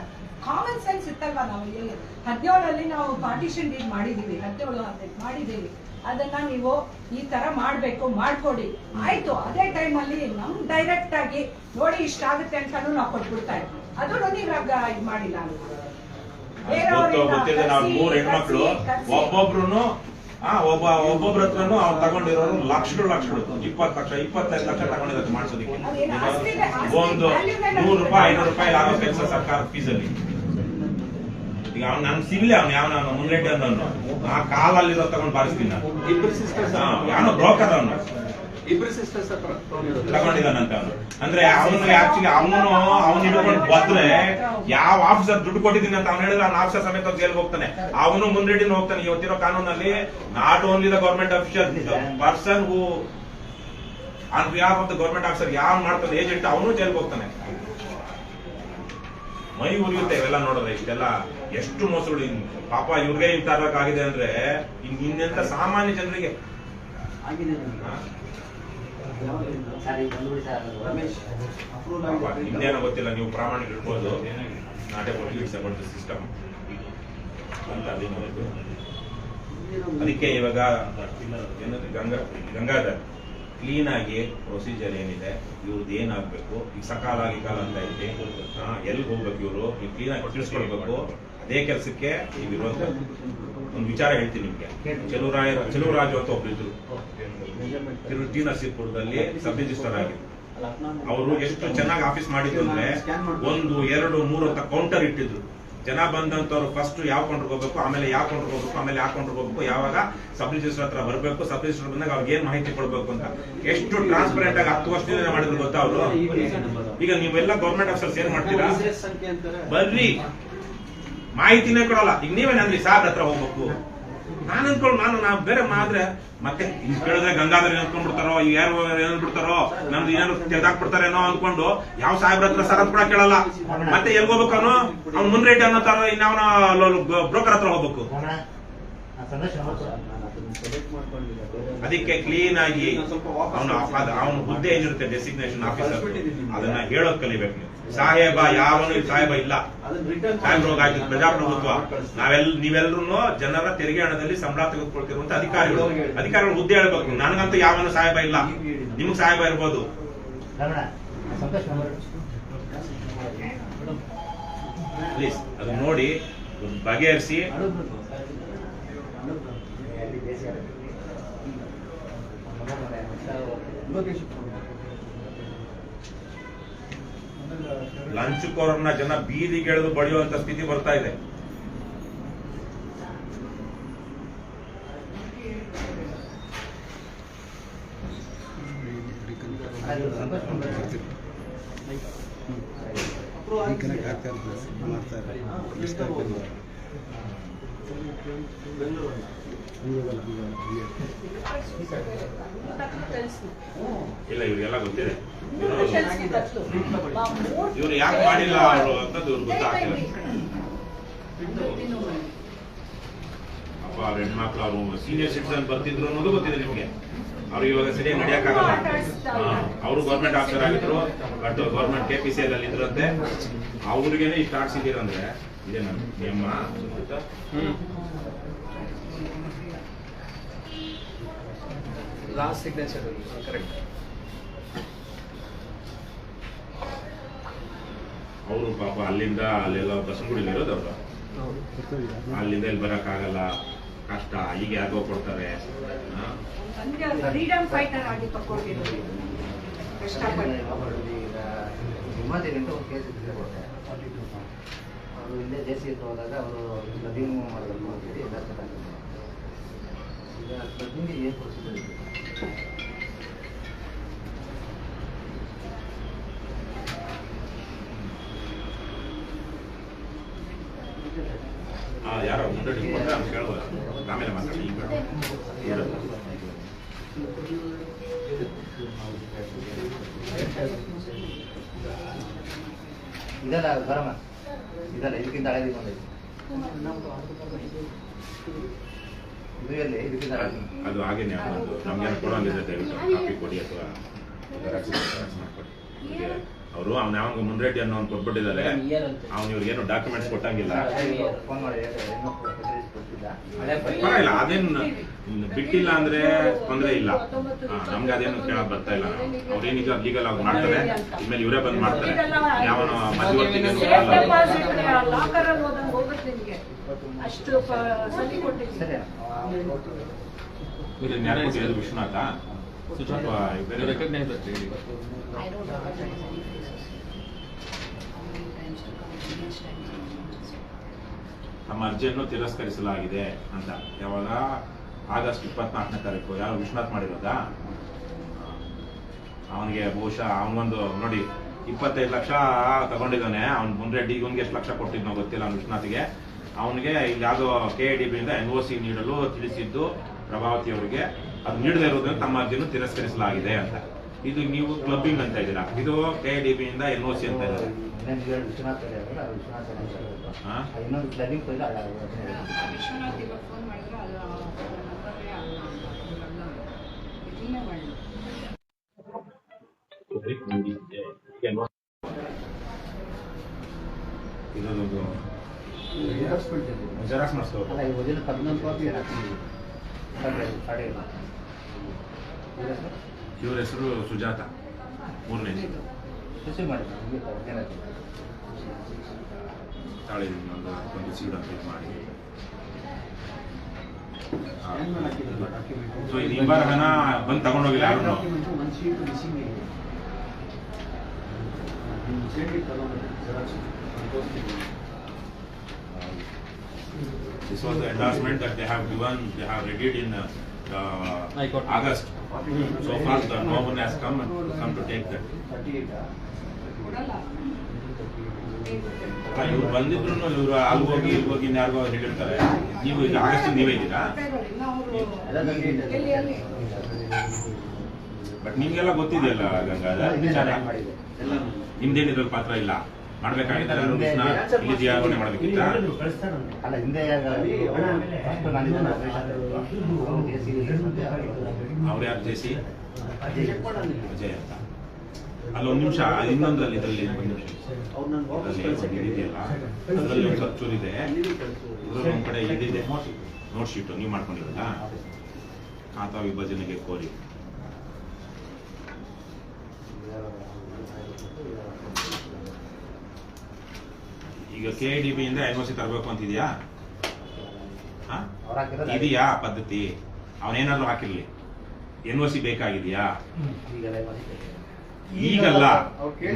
ಕಾಮನ್ ಸೆನ್ಸ್ ಇತ್ತಲ್ವಾ ನಾವು ಇಲ್ಲಿ? ಹದಿನೇಳಲ್ಲಿ ನಾವು ಪಾರ್ಟಿಷನ್ ಡೀಲ್ ಮಾಡಿದೀವಿ ಹದಿನೇಳು ಹದಿನೆಂಟು ಮಾಡಿದ್ದೀವಿ. ಅದನ್ನ ನೀವು ಈ ತರ ಮಾಡ್ಬೇಕು ಮಾಡ್ಕೊಡಿ. ಆಯ್ತು ಅದೇ ಟೈಮ್ ಅಲ್ಲಿ ನಮ್ ಡೈರೆಕ್ಟ್ ಆಗಿ ನೋಡಿ ಇಷ್ಟ ಆಗುತ್ತೆ ಅಂತಾನು ನಾವು ಕೊಟ್ಬಿಡ್ತಾ ಇದ್ವಿ. ಅದನ್ನು ನೀವು ಇದು ಮಾಡಿಲ್ಲ ಮೂರ್ ಹೆಣ್ಮಕ್ಳು. ಒಬ್ಬೊಬ್ರು ಆ ಒಬ್ಬ ಒಬ್ಬೊಬ್ರ ಹತ್ರನು ಅವ್ರು ತಗೊಂಡಿರೋರು ಲಕ್ಷಗಳು ಲಕ್ಷಗಳು. ಇಪ್ಪತ್ತು ಲಕ್ಷ ಇಪ್ಪತ್ತೈದು ಲಕ್ಷ ತಗೊಂಡಿರೋದು ಮಾಡಿಸೋದಕ್ಕೆ. ಒಂದು ನೂರು ರೂಪಾಯಿ ಐನೂರು ರೂಪಾಯಿ ಆಗೋ ಕೆಲಸ ಸರ್ಕಾರ ಫೀಸಲ್ಲಿ ಈಗ ಅವ್ನು ನನ್ ಸಿಗ್ಲಿ ಅವ್ನು ಯಾವ ಮುಂದೆಡ್ಡಿ ಅಂದವನು ಆ ಕಾಲಲ್ಲಿರೋ ತಗೊಂಡ್ ಬಾರಿಸ್ತೀನಿ ನಾನು. ಇಬ್ರು ಸಿಸ್ಟರ್ಸ್ ಯಾವನೋ ಬ್ರೋಕರ್ ಅವನು. ಇಬ್ರು ಸಿಸ್ಟರ್ಸ್ ತಗೊಂಡಿದ್ದಾನಂತ ಅವನು. ಅಂದ್ರೆ ಅವನು ಆಕ್ಚುಲಿ ಅವನು ಅವ್ನು ಹಿಡ್ಕೊಂಡು ಬಂದ್ರೆ ಯಾವ ಆಫೀಸರ್ ದುಡ್ಡು ಕೊಟ್ಟಿದ್ದೀನಿ ಅಂತ ಅವ್ನು ಹೇಳಿದ್ರೆ ಅವ್ನ ಆಫೀಸರ್ ಸಮೇತ ಜೈಲ್ಗೆ ಹೋಗ್ತಾನೆ. ಅವನು ಮುನ್ರೆಡ್ಡಿನ ಹೋಗ್ತಾನೆ ಇವತ್ತಿರೋ ಕಾನೂನಲ್ಲಿ. Not only the government officer person who on behalf of the government officer ಯಾವ್ ಮಾಡ್ತಾನೆ ಏಜೆಂಟ್ ಅವನು ಜೈಲ್ಗೆ ಹೋಗ್ತಾನೆ. ಮೈ ಉರಿಯುತ್ತೆ ಇವೆಲ್ಲ ನೋಡಿದ್ರೆ ಇಷ್ಟೆಲ್ಲ. ಎಷ್ಟು ಮೋಸಗಳು ಪಾಪ ಇವ್ರಿಗೆ ಇಂತ ಆಗಿದೆ ಅಂದ್ರೆ ಇನ್ ಇನ್ನೆಂತ ಸಾಮಾನ್ಯ ಜನರಿಗೆ? ಈಗ ಆಗಿದೆ ಗೊತ್ತಿಲ್ಲ ನೀವು ಪ್ರಾಮಾಣಿಕ ಇರ್ಬೋದು ನಾಟೇ ಅಬೌಟ್ ದ ಸಿಸ್ಟಮ್ ಅಂತ. ಅದಕ್ಕೆ ಇವಾಗ ಏನಂದ್ರೆ ಗಂಗಾ ಗಂಗಾಧರ್ ಕ್ಲೀನ್ ಆಗಿ ಪ್ರೊಸೀಜರ್ ಏನಿದೆ ಇವ್ರದ್ದು ಏನಾಗಬೇಕು? ಈಗ ಸಕಾಲ ಗಿಕಾಲ ಅಂತ ಐತಿ. ಎಲ್ಲಿ ಹೋಗ್ಬೇಕು ಇವರು? ನೀವು ಕ್ಲೀನ್ ಆಗಿ ತಿಳಿಸ್ಕೊಡ್ಬೇಕು ಅದೇ ಕೆಲಸಕ್ಕೆ ನೀವು ಇರುವಂತ ಒಂದು ವಿಚಾರ ಹೇಳ್ತೀನಿ ನಿಮ್ಗೆ. ಚಲುರಾಯ ಚಲುರಾಜು ಅಂತ ಒಬ್ರಿದ್ರು ತಿರು- ಟಿ ನರಸೀಪುರದಲ್ಲಿ ಸಬ್ ರಿಜಿಸ್ಟರ್ ಆಗಿದ್ರು ಅವರು ಎಷ್ಟು ಚೆನ್ನಾಗಿ ಆಫೀಸ್ ಮಾಡಿದ್ರು ಅಂದ್ರೆ ಒಂದು ಎರಡು ಮೂರು ಅಂತ ಕೌಂಟರ್ ಇಟ್ಟಿದ್ರು. ಜನ ಬಂದಂತವ್ರು ಫಸ್ಟ್ ಯಾವ ಕೌಂಟರ್ ಹೋಗ್ಬೇಕು ಆಮೇಲೆ ಯಾವ ಕೌಂಟರ್ ಹೋಗ್ಬೇಕು ಆಮೇಲೆ ಯಾವ ಕೌಂಟರ್ ಹೋಗ್ಬೇಕು ಯಾವಾಗ ಸಬ್ ರಿಜಿಸ್ಟರ್ ಹತ್ರ ಬರಬೇಕು ಸಬ್ ರಿಜಿಸ್ಟರ್ ಬಂದಾಗ ಅವ್ರಿಗೆ ಏನ್ ಮಾಹಿತಿ ಕೊಡ್ಬೇಕು ಅಂತ. ಎಷ್ಟು ಟ್ರಾನ್ಸ್ಪರೆಂಟ್ ಆಗಿ ಹತ್ತು ವರ್ಷದಿಂದ ಮಾಡಿದ್ರು ಗೊತ್ತಾ ಅವರು? ಈಗ ನೀವೆಲ್ಲ ಗೌರ್ಮೆಂಟ್ ಆಫೀಸರ್ಸ್ ಏನ್ ಮಾಡ್ತೀರಾ? ಬರ್ರಿ. ಮಾಹಿತಿನೇ ಕೊಡಲ್ಲ. ಈಗ ನೀವೇನಂದ್ರಿ ಸಾರ್ ಹತ್ರ ಹೋಗ್ಬೇಕು. ನಾನು ಅನ್ಕೊಂಡು ನಾನು ನಾ ಬೇರೆ ಮಾದ್ರೆ ಮತ್ತೆ ಇಲ್ಲಿ ಕೇಳಿದ್ರೆ ಗಂಗಾಧರ್ ಅನ್ಕೊಂಡ್ಬಿಡ್ತಾರೋ ಈಗ ಯಾರು ಏನ್ಬಿಡ್ತಾರೋ ನಮ್ದು ಏನಾದ್ರು ತೆಗ್ದಾಕ್ಬಿಡ್ತಾರೇನೋ ಅನ್ಕೊಂಡು ಯಾವ ಸಾಹೇಬ್ರ ಹತ್ರ ಸರ್ ಅಂತ ಕೂಡ ಕೇಳಲ್ಲ. ಮತ್ತೆ ಎಲ್ಲಿ ಹೋಗ್ಬೇಕು ಅವನು? ಅವ್ನು ರೇಟ್ ಅನ್ನೋ ತರ ಅವನ ಬ್ರೋಕರ್ ಹತ್ರ ಹೋಗ್ಬೇಕು. ಅದಕ್ಕೆ ಕ್ಲೀನ್ ಆಗಿ ಅವನು ಅವನು ಹುದ್ದೆ ಏನಿರುತ್ತೆ ಡೆಸಿಗ್ನೇಷನ್ ಆಫೀಸರ್ ಅದನ್ನ ಹೇಳೋದ್ ಕಲಿಬೇಕು ನೀವು. ಸಾಹೇಬ ಯಾವನು ಸಾಹೇಬ ಇಲ್ಲ. ಅದನ್ನ ರಿಟರ್ನ್ ಸಾಹೇಬ್ರು ಆಯ್ತು ಪ್ರಜಾಪ್ರಭುತ್ವ. ನಾವೆಲ್ ನೀವೆಲ್ಲರೂ ಜನರ ತೆರಿಗೆ ಹಣದಲ್ಲಿ ಸಂಬಳ ತೆಗೆದುಕೊಳ್ತಿರುವಂತ ಅಧಿಕಾರಿಗಳು. ಅಧಿಕಾರಿಗಳು ಹುದ್ದೆ ಹೇಳ್ಬೇಕು. ನನಗಂತೂ ಯಾವನು ಸಾಹೇಬ ಇಲ್ಲ. ನಿಮ್ಗೆ. ಸಾಹೇಬ ಇರ್ಬೋದು. ಪ್ಲೀಸ್ ಅದು ನೋಡಿ ಬಗೆಹರಿಸಿ. ಲಂಚಕೋರನ್ನ ಜನ ಬೀದಿಗೆಳೆದು ಬಡಿಯುವಂತ ಸ್ಥಿತಿ ಬರ್ತಾ ಇದೆ. ಮಾಡ್ತಾರೆ ಇಲ್ಲ ಇವ್ರಿಗೆಲ್ಲ ಗೊತ್ತಿದೆ. ಇವ್ರು ಯಾಕೆ ಮಾಡಿಲ್ಲ ಅವರು ಅಂತ ಇವ್ರು ಗೊತ್ತಾಗ್ತಿಲ್ಲ. ಅಪ್ಪ ಅವ್ರ ಹೆಣ್ಮಕ್ಳು ಅವರು ಸೀನಿಯರ್ ಸಿಟಿಸನ್ ಬರ್ತಿದ್ರು ಅನ್ನೋದು ಗೊತ್ತಿದೆ ನಿಮ್ಗೆ. ಅವ್ರಿಗೆ ಇವಾಗ ಸರಿಯಾಗಿ ನಡೆಯಕ್ಕಾಗಲ್ಲ ಅವರು ಗೌರ್ಮೆಂಟ್ ಆಫೀಸರ್ ಆಗಿದ್ರು but government K P C ಅಲ್ಲಿ ಇದ್ರಂತೆ. ಅವ್ರಿಗೇನೆ ಇಷ್ಟು ಹಾಕ್ಸಿದ್ದೀರಂದ್ರೆ ಇದೇ ನಿಯಮ ಲಾಸ್ಟ್ ಸಿಗ್ನೇಚರ್ ಕರೆಕ್ಟ್ ಅವರು ಪಾಪ ಅಲ್ಲಿಂದ ಅಲ್ಲೆಲ್ಲ ಬಸವನಗುಡಿಲಿ ಇರೋದು ಅವರು. ಅಲ್ಲಿಂದ ಇಲ್ಲಿ ಬರಕ್ಕಾಗಲ್ಲ ಕಷ್ಟ ಈಗ ಯಾರಿಗೋ ಕೊಡ್ತಾರೆ? ಫ್ರೀಡಮ್ ಫೈಟರ್ ಆಗಿ ಕಷ್ಟಪಟ್ಟು. ಒಂದು ಕೇಸ್ ಇದ್ರೆ ಕೊಟ್ಟೆ ಅವರು ಇಲ್ಲೇ ದೇಶಕ್ಕೆ ಹೋದಾಗ ಅವರು ಮಾಡಬೇಕು ಅಂತೇಳಿ ಎಲ್ಲ ಚೆನ್ನಾಗಿದೆ ಈಗ ಕ್ಲಬ್ಬಿಂಗ್ ಏನು ಪ್ರೊಸೀಜರ್ ಇದೆ ಆ, ಯಾರೋ ಮುಂದೆ ಆಮೇಲೆ ಮಾತಾಡಿ? ಇದೆಲ್ಲ ಬರಮ್ಮ. ಇದಲ್ಲ ಇದಕ್ಕಿಂತ ಹಳೇದು ಬಂದೈತೆ ಇದು ಎಲ್ಲಿ ಇದಕ್ಕಿಂತ ಹಳೇದು ಅದು ಹಾಗೇನೆ ನಮ್ಗೆ ಕೊಡೋಂಗಿದ್ರೆ ದಯವಿಟ್ಟು ಕಾಪಿ ಕೊಡಿ ಅಥವಾ ಅವರು ಅವ್ನ ಯಾವಾಗ ಮುನ್ರೆಡ್ಡಿ ಅನ್ನೋ ಅವ್ನು ಕೊಟ್ಬಿಟ್ಟಿದ್ದಾರೆ. ಅವ್ನು ಇವ್ರಿಗೇನು ಡಾಕ್ಯುಮೆಂಟ್ಸ್ ಕೊಟ್ಟಂಗಿಲ್ಲ. ಪರವಾಗಿಲ್ಲ ಅದೇನು ಬಿಟ್ಟಿಲ್ಲ ಅಂದ್ರೆ ತೊಂದ್ರೆ ಇಲ್ಲ. ಹಾ, ನಮ್ಗೆ ಅದೇನು ಕೇಳಕ್ ಬರ್ತಾ ಇಲ್ಲ. ಅವ್ರೇನಿದೆ ಲೀಗಲ್ ಆಗಿ ಮಾಡ್ತಾರೆ? ಇನ್ಮೇಲೆ ಇವರೇ ಬಂದ್ ಮಾಡ್ತಾರೆ. ಯಾವನ ಮಧ್ಯವರ್ತಿಗೆ ಅಷ್ಟೇ. ತಮ್ಮ ಅರ್ಜಿಯನ್ನು ತಿರಸ್ಕರಿಸಲಾಗಿದೆ ಅಂತ. ಯಾವಾಗ? ಆಗಸ್ಟ್ ಇಪ್ಪತ್ನಾಲ್ಕನೇ ತಾರೀಕು. ಯಾರು ವಿಶ್ವನಾಥ್ ಮಾಡಿರೋದಾ? ಅವನಿಗೆ ಬಹುಶಃ ಅವನೊಂದು ನೋಡಿ ಇಪ್ಪತ್ತೈದು ಲಕ್ಷ ತಗೊಂಡಿದ್ದಾನೆ. ಅವ್ನು ಮುಂದೆ ಇವನ್ಗೆ ಎಷ್ಟು ಲಕ್ಷ ಕೊಟ್ಟಿದ್ನೋ ಗೊತ್ತಿಲ್ಲ ಅವ್ನು ವಿಶ್ವನಾಥ್ಗೆ. ಅವನಿಗೆ ಇಲ್ಲಿ ಯಾವುದೋ ಕೆ ಡಿ ಬಿಯಿಂದ ಎನ್ ಒ ಸಿ ನೀಡಲು ತಿಳಿಸಿದ್ದು ಪ್ರಭಾವತಿ ಅವರಿಗೆ. ಅದು ನೀಡದೇ ಇರೋದ್ರಿಂದ ತಮ್ಮ ಅರ್ಜಿಯನ್ನು ತಿರಸ್ಕರಿಸಲಾಗಿದೆ ಅಂತ. ಇದು ನೀವು ಕ್ಲಬ್ಬಿಂಗ್ ಅಂತ ಇದ್ದೀರಾ? ಇದು ಕೆ ಡಿ ಬಿಯಿಂದ ಎನ್ ಒ ಸಿ ಅಂತ ಇದ್ದಾರೆ ಇದೊಂದು ಜೆರಾಕ್ಸ್ ಮಾಡಿಸ್ಕೋ ಅಲ್ಲ ಒರಿಜಿನಲ್ ಹದಿನೊಂದು ಕಾಪಿ ಇವ್ರ ಹೆಸರು? ಸುಜಾತ. ಮೂರನೇ ರಿಸೀವ್ ಮಾಡಿ ತಾಳಿ ಒಂದು ಒಂದು ಸೀಡ್ ಅಂತ ಮಾಡಿ. ಸೊ ಇದು ಇಂಬಾರ ಹಣ ಬಂದು ತಗೊಂಡೋಗಿಲ್ಲ ಯಾರು? ತಗೊಂಡು This was the endorsement that they have given, they have read it in uh, the Court. August. So far, the no one has come and come to take that. ಇವ್ರು ಬಂದಿದ್ರು ಇವ್ರು ಅಲ್ಲಿ ಹೋಗಿ ಇಲ್ಲಿ ಹೋಗಿ ಇನ್ಯಾರಿಗೋ ಹೇಳಿರ್ತಾರೆ ನೀವು ಈಗ ಆಗಸ್ಟ್ ನೀವೇ ಇದ್ದೀರಾ ಬಟ್ ನಿಮ್ಗೆಲ್ಲ ಗೊತ್ತಿದೆಯಲ್ಲ ಗಂಗಾಧರ್ ನಿಮ್ದೇನಿದ್ರಲ್ಲಿ ಪಾತ್ರ ಇಲ್ಲ ಇಲ್ಲಿ ಅಲ್ಲ ಹಿಂದೆ ಅವ್ರು ಯಾರು ಜೇಸಿ ಅಜಯ್. ಅಲ್ಲೊಂದು ನಿಮಿಷ ಇನ್ನೊಂದ್ರಲ್ಲಿ ಇದರಲ್ಲಿ ಒಂದು ನಿಮಿಷ ಅದರಲ್ಲಿ ಒಂದು ಇದೆ ಇದ್ರಲ್ಲಿ ಒಂದ್ ಕಡೆ ಇದಿದೆ ನೋಟ್ ಶೀಟ್ ನೀವು ಮಾಡ್ಕೊಂಡಿರಲ್ಲ ಖಾತಾ ವಿಭಜನೆಗೆ ಕೋರಿ ಈಗ ಕೆ ಡಿ ಬಿ ಇಂದ ಎನ್ ಒ ಸಿ ತರಬೇಕು ಅಂತಿದ್ಯಾ? ಹಾ? ಅವ್ರು ಹಾಕಿರೋದು ಇದೆಯಾ ಪದ್ಧತಿ? ಅವನೇನಾದ್ರು ಹಾಕಿರ್ಲಿ. ಎನ್ ಒ ಸಿ ಬೇಕಾಗಿದೆಯಾ? ಈಗೆಲ್ಲ